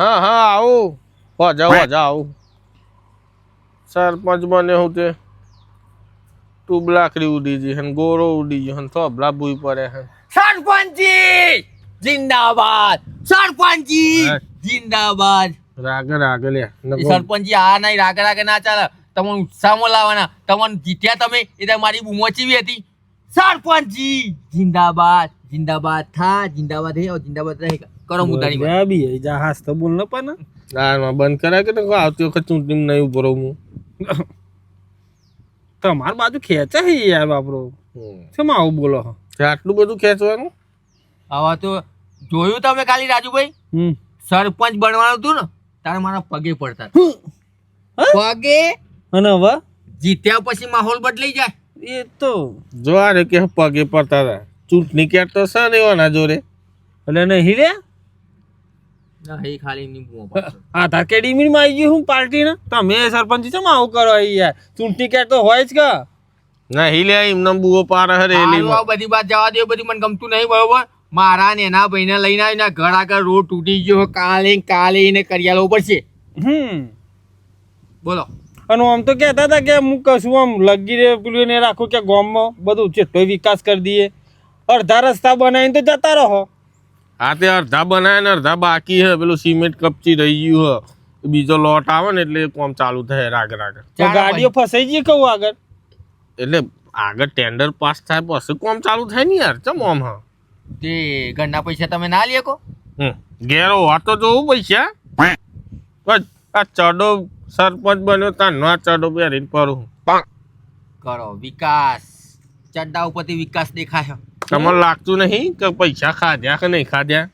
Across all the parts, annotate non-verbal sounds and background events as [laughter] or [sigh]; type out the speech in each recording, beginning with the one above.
હા હા આવું. હોજા હોજા આવું. સરપંચ બને હું તે. ટુબલાકડી ઉડી ગઈ હન ગોરો ઉડી ગયો હન તો થોભલા પડે હન સરપંચજી જિંદાબાદ! સરપંચજી જિંદાબાદ! રાગે રાગે લે. સરપંચજી આ નહીં રાગે રાગે ના ચાલે. તમને ઉત્સાહમાં લાવવાના. તમને જીત્યા તમે એ મારી બૂમો ચીવી હતી. સરપંચજી જિંદાબાદ! જિંદાબાદ થા જિંદાબાદ હે और જિંદાબાદ રહે. કરો મુદ્દાની વાત. બી જા હાસ તો બોલ ન પણ ના બંધ કરાય કે તો આવતી વખત ચૂંટણી નહીં ઊભો રહું હું. [laughs] તમાર બાજુ ખેંચે છે યાર બાપરો. છે શેમાં આવું બોલો છો? આટલું બધું ખેંચવાનું? આવા તો જોયું તમે ખાલી રાજુભાઈ? હમ. સરપંચ બનવાનું હતું ને તારે મારા પગે પડતા પગે? અને હવે? જીત્યા પછી માહોલ બદલાઈ જાય. એ તો. જો આ રે કે પગે પડતા હતા. ચૂંટણી ક્યાં તો છે નહીં જોરે જોડે? એટલે નહીં રે? ના એ ખાલી એમની બૂમો પાડતો. આધાર કાર્ડ ઈમેલમાં આવી ગયું હું પાર્ટી ને? તમે સરપંચ છે આવું કરો યાર? ચૂંટણી કાર્ડ તો હોય જ કે? નહીં લે એમને બુઓ પાર હે હારું, બધી વાત જવા દે બધી મને ગમતું નહીં બરોબર? મારા ને એના ભાઈને લઈને આવીને ઘર આગળ રોડ તૂટી ગયો કાલે કાલે ને કરિયાલો પડશે. હમ. બોલો. અને આમ તો કહેતા હતા કે હું કશું આમ લગી રે પેલું એને રાખું કે ગામમાં બધું ચેટલો વિકાસ કરી દઈએ. અડધા રસ્તા બનાવીને તો જતા રહો. હા તે અડધા બનાવે ને અડધા બાકી હે. પેલું સિમેન્ટ કપચી રહી ગયું હે. બીજો લોટ આવે ને એટલે કોમ ચાલુ થાય રાગ રાગ. ગાડીઓ ફસાઈ જઈએ કહું આગળ? એટલે આગળ ટેન્ડર પાસ થાય પછી કોમ ચાલુ થાય ને યાર? ચમ આમ હા? તે ઘરના પૈસા તમે ના લે કો. હમ. ઘેરો હોત તો જોવું પૈસા આ ચડો સરપંચ બન્યો ત્યાં ના ચડો પહેરીને ફરું કરો વિકાસ. ચડ્ડા ઉપરથી વિકાસ દેખાય. તમને લાગતું નહીં કે પૈસા ખાધ્યા કે નહીં ખાધ્યા?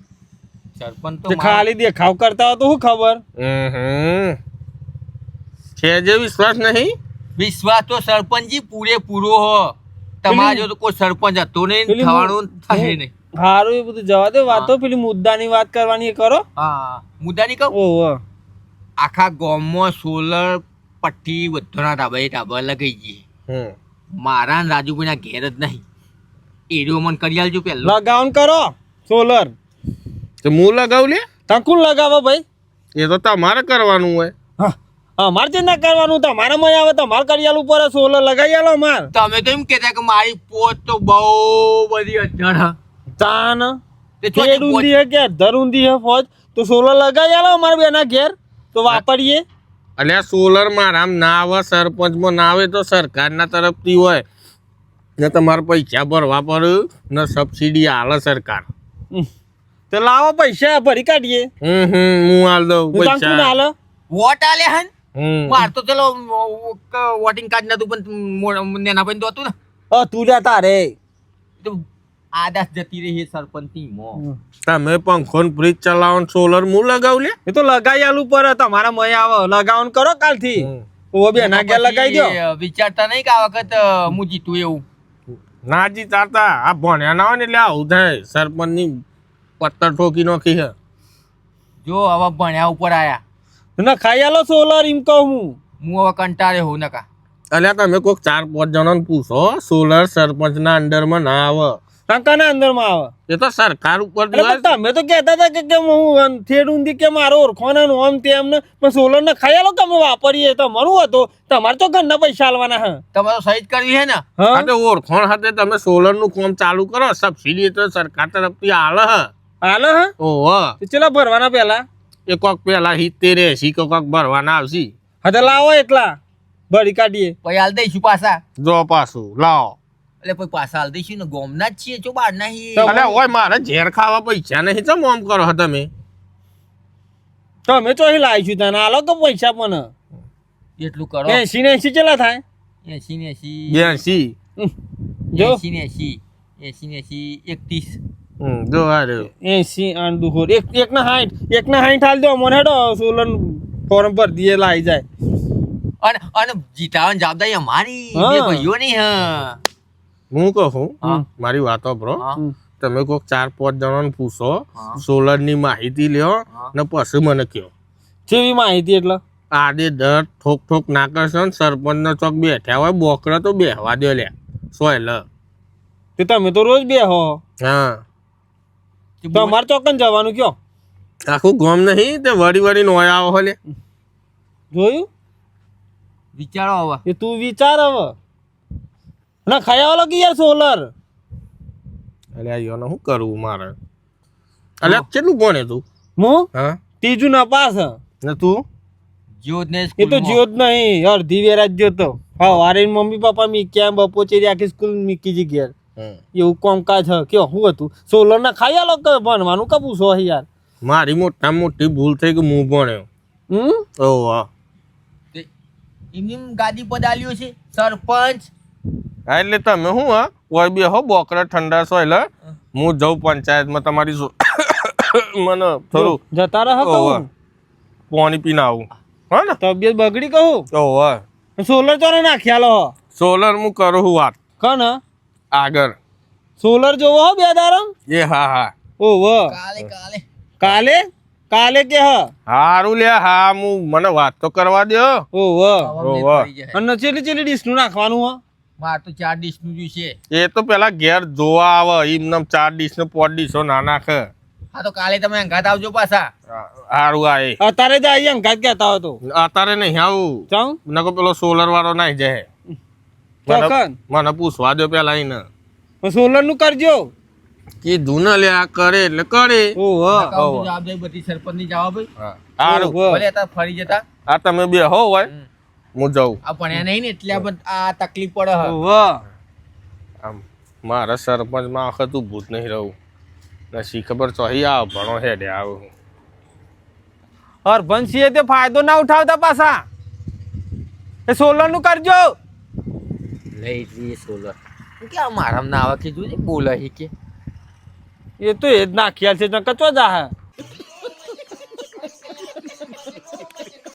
સરપંચ તો ખાલી દેખાવ કરતા હોય તો શું ખબર? છે જે વિશ્વાસ નહીં? વિશ્વાસ તો સરપંચજી પૂરેપૂરો હો. તમારો જો તો કોઈ સરપંચ હતો નહીં થવાનું થશે નહીં. સારું એ બધું જવા દે વાતો પેલી મુદ્દાની વાત કરવાની એ કરો. હા મુદ્દા ની કહો? ઓહો. આખા ગામમાં સોલર પટ્ટી બધાના ધાબા એ ધાબા લગાઈ ગઈ. હમ. મારા ને રાજુભાઈના ઘેર જ નહીં. એરિયો મન કરી આલજો પહેલો લગાવન કરો સોલર. તો હું લગાવ લે? તકુન લગાવો ભાઈ. એ તો તમારે કરવાનું હોય. હા અમારે જે ના કરવાનું તમારે મજા આવે તમારે કરિયાલ ઉપર સોલર લગાવી આલો અમાર તમે તો એમ કહેતા કે મારી પોત તો બહુ બધી હ. તાન તે જો ઊંધી હે કે અધર ઊંધી હે ફોજ? તો સોલર લગાવી આલો અમારે બેના ઘેર તો વાપરીએ. અલ્યા આ સોલર મારામ ના આવે સરપંચમાં ના આવે તો સરકારના તરફથી હોય. ને તમારે પૈસા ભરવા પર ને સબસિડી આલે સરકાર. તો લાવો પૈસા ભરી કાઢીએ. હમ હમ હું આલ દઉં પૈસા. આલો? વોટ આલે હન? માર તો ચલો વોટિંગ કાર્ડ નતું પણ નેના ભાઈ તો હતું ને. અ તું જા તારે. તો આદાસ જતી રહી સરપંચની મો તમે પંખો ને ફ્રીજ ચલાવો ને સોલર હું લગાવ લે? એ તો લગાઈ આલુ પર તમારા મય આવે. લગાવન કરો કાલથી. ઓ બેના ઘેર લગાઈ દો વિચારતા નહીં કે આ વખત મુજી હું જીતું એવું. ના તાતા આ ભણ્યા ના હોય ને એટલે આવું થાય સરપંચની પત્તર ઠોકી નાખી છે. જો હવે ભણ્યા ઉપર આયા. ના ખાઈ આલો સોલર એમ કહું હું. હું હવે કંટાળે હોઉં નકા. અલ્યા તમે કોઈક ચાર પાંચ જણાને પૂછો સોલર સરપંચના અંડરમાં ના આવે. ટંકાના અંદરમાં આવે. એ તો સરકાર ઉપર તમે તો કહેતા હતા કે કે હું થેડ ઊંધી કે મારો ઓળખવાના આમ તેમ ને પણ સોલર ને ખાયાલો તમે વાપરીએ? તમારું હતો. તમારે તો ઘરના પૈસા આલવાના હા. તમારે સહી કરવી હે ને? હા. આ સાથે તમે સોલરનું કામ ચાલુ કરો સબસિડી તો સરકાર તરફથી આલે હ. આલે હા? ઓહો. ચેલા ભરવાના પહેલા એ કોક પેલા સિત્તેર એસી કોક ભરવાના આવશે. હા તો લાવો એટલા. ભરી કાઢીએ. પછી હાલ દઈશું પાછા. જો પાછું લાવો. એટલે પછી પાછા હાલ દઈશું ને ગોમના જ છીએ. જો બાર નહીં અલે ઓય મારે ઝેર ખાવા પૈસા નહીં. ચમ આમ કરો છો તમે? તમે ચોહી લાવીશું તને? હાલો તો પૈસા પણ એટલું કરો. એસી ને એસી ચેલા થાય? એસી ને એસી. જો. એસી ને એસી એસી ને એસી એકત્રીસ. જો એસી દુખોર એક એક ના હાઈટ. એક ના હાઈટ હાલ દો મને હેડો. સોલર ફોર્મ પર દીએ લાવી જાય. અને અને જીતાવાની જવાબદારી અમારી. બે ભાઈઓ હા. હું કહું? મારી વાતો બ્રો તમે કોઈક ચાર પાંચ જણાને પૂછો. સોલરની માહિતી લ્યો ને પછી મને કહો કેવી માહિતી એટલે? આડે દર ઠોક ઠોક ના કરશો ને સરપંચ નો ચોક બેઠ્યા હોય બોકરા તો બેહવા દો લે સોય લ. તે તમે તો રોજ બે હો. હા તો અમારે ચોકન જવાનું કયો? આખું ગોમ નહીં તે વળી વળી નોય આવો હલે જોયું? વિચારો હવે. એ તું વિચાર હવે. ના ખાયા કે યાર સોલર? અલે આ યોને શું કરવું મારે? અલે કેટલું ભણે તું હું? હા? ત્રીજું ના પાસ. ને તું? જ્યોત ને એ તો જ્યોત નહીં અડધી વેરા જ તો. હા વારે મમ્મી પપ્પા મીક્યા બપોચે આખી સ્કૂલ મીકી જી ઘેર. એવું કોમકાજ હ કે શું હતું? સોલર ના ખાયા લોકો કે ભણવાનું કપું છો યાર? મારી મોટા મોટી ભૂલ થઈ કે હું ભણ્યો. હમ? ઓ વાહ. ગાદી પદાલ્યો છે સરપંચ હા એટલે તમે શું હા? કોઈ બી હો બોકરા ઠંડા છો એટલે હું. જઉં પંચાયતમાં તમારી મને થોડું જતા રહો પાણી પીને આવું. હા ને? તબિયત બગડી કહું? ઓવે સોલર તો નાખ્યા લો સોલર હું કરું છું વાત. કન આગળ. સોલર જોવો હો બે દારમ એ હા હા. ઓહો કાલે કાલે. કાલે? કાલે કે હ? હારું લે હા હું મને વાત તો કરવા દો ઓહો જાય. અને ચેલી ચેલી ડીશનું નાખવાનું હ. માર તો ચાર ડીશનું છે. એ તો પેલા ઘેર જોવા આવે એમને ચાર ડીશ ને પાંચ ડીશો ના નાખે. હા તો કાલે તમે અંગાત આવજો પાછા. હારું આ એ. અત્યારે જ આઈ અંગાત કહેતા હતો અત્યારે નહીં આવું ચાલ નકો પેલો સોલર વાળો નાઈ જાય. મને ચોકન મને પૂછવા દો પેલા એને. સોલરનું કરજો. કીધું ને લે આ કરે એટલે કરે. ઓહો. જવાબદારી બધી સરપંચની જવાબ હારું. ભલે ફરી જતા. આ તમે બે હો હોય. હું જાઉં. આ ભણ્યા નહીં ને એટલે આ બધ- આ તકલીફ પડે આમ મારા સરપંચમાં વખત તું ભૂત નહીં રહું. ને શી ખબર ચોહી આવ ભણો હેડે આવ. હરભનસિંહે તે ફાયદો ના ઉઠાવતા પાછા. એ સોલરનું કરજો. લઈ જઈએ સોલર કે મારામાં ના આવે? કે જોજે બોલે છે કે. એ તો એ જ નાખ્યા છે નકર ચો જા હે